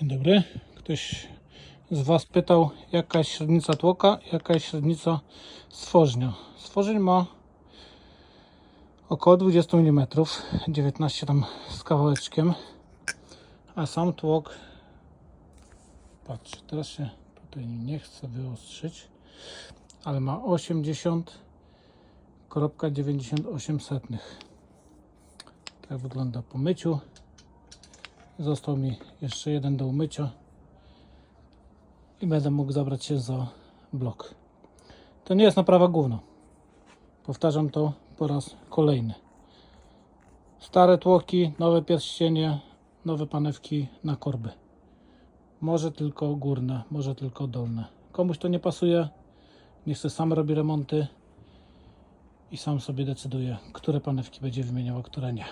Dzień dobry. Ktoś z Was pytał, jaka jest średnica tłoka, jaka jest średnica stworznia. Stworzeń ma około 20 mm, 19 tam z kawałeczkiem, a sam tłok, patrz, teraz się tutaj nie chcę wyostrzyć, ale ma 80,98. Tak wygląda po myciu. Został mi jeszcze jeden do umycia i będę mógł zabrać się za blok. To nie jest naprawa gówno. Powtarzam to po raz kolejny. Stare tłoki, nowe pierścienie, nowe panewki na korby. Może tylko górne, może tylko dolne. Komuś to nie pasuje, niech sobie sam robi remonty i sam sobie decyduje, które panewki będzie wymieniał, a które nie.